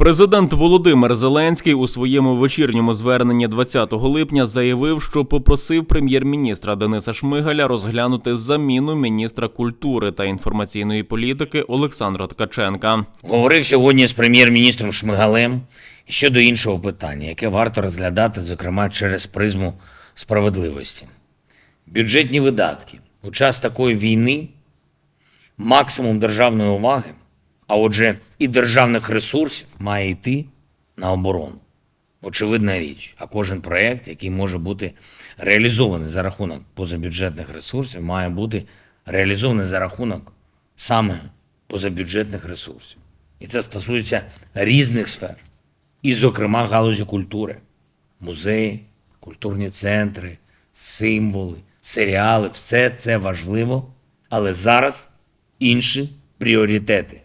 Президент Володимир Зеленський у своєму вечірньому зверненні 20 липня заявив, що попросив прем'єр-міністра Дениса Шмигаля розглянути заміну міністра культури та інформаційної політики Олександра Ткаченка. Говорив сьогодні з прем'єр-міністром Шмигалем щодо іншого питання, яке варто розглядати, зокрема, через призму справедливості. Бюджетні видатки. У час такої війни максимум державної уваги, а отже, і державних ресурсів має йти на оборону. Очевидна річ, а кожен проєкт, який може бути реалізований за рахунок позабюджетних ресурсів, має бути реалізований за рахунок саме позабюджетних ресурсів. І це стосується різних сфер, і, зокрема, галузі культури, музеї, культурні центри, символи, серіали все це важливо, але зараз інші пріоритети.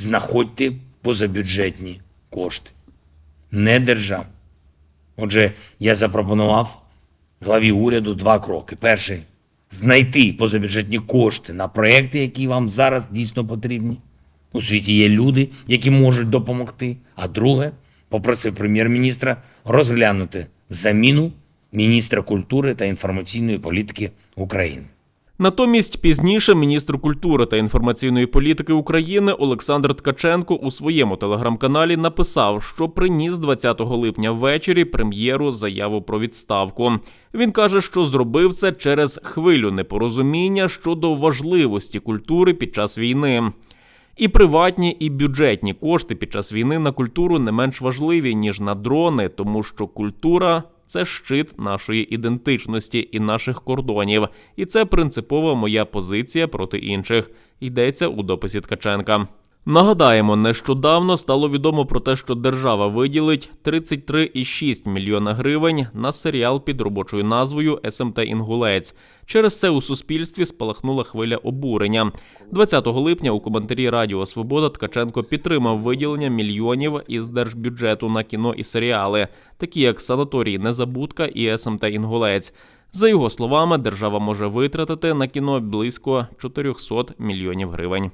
Знаходьте позабюджетні кошти, не державні. Отже, я запропонував главі уряду два кроки. Перший знайти позабюджетні кошти на проекти, які вам зараз дійсно потрібні. У світі є люди, які можуть допомогти. А друге, попросив прем'єр-міністра розглянути заміну міністра культури та інформаційної політики України. Натомість пізніше міністр культури та інформаційної політики України Олександр Ткаченко у своєму телеграм-каналі написав, що приніс 20 липня ввечері прем'єру заяву про відставку. Він каже, що зробив це через хвилю непорозуміння щодо важливості культури під час війни. І приватні, і бюджетні кошти під час війни на культуру не менш важливі ніж на дрони, тому що культура це щит нашої ідентичності і наших кордонів, і це принципова моя позиція проти інших. Йдеться у дописі Ткаченка. Нагадаємо, нещодавно стало відомо про те, що держава виділить 33,6 мільйона гривень на серіал під робочою назвою СМТ Інгулець. Через це у суспільстві спалахнула хвиля обурення. 20 липня у коментарі Радіо Свобода Ткаченко підтримав виділення мільйонів із держбюджету на кіно і серіали, такі як Санаторій Незабудка і СМТ Інгулець. За його словами, держава може витратити на кіно близько 400 мільйонів гривень.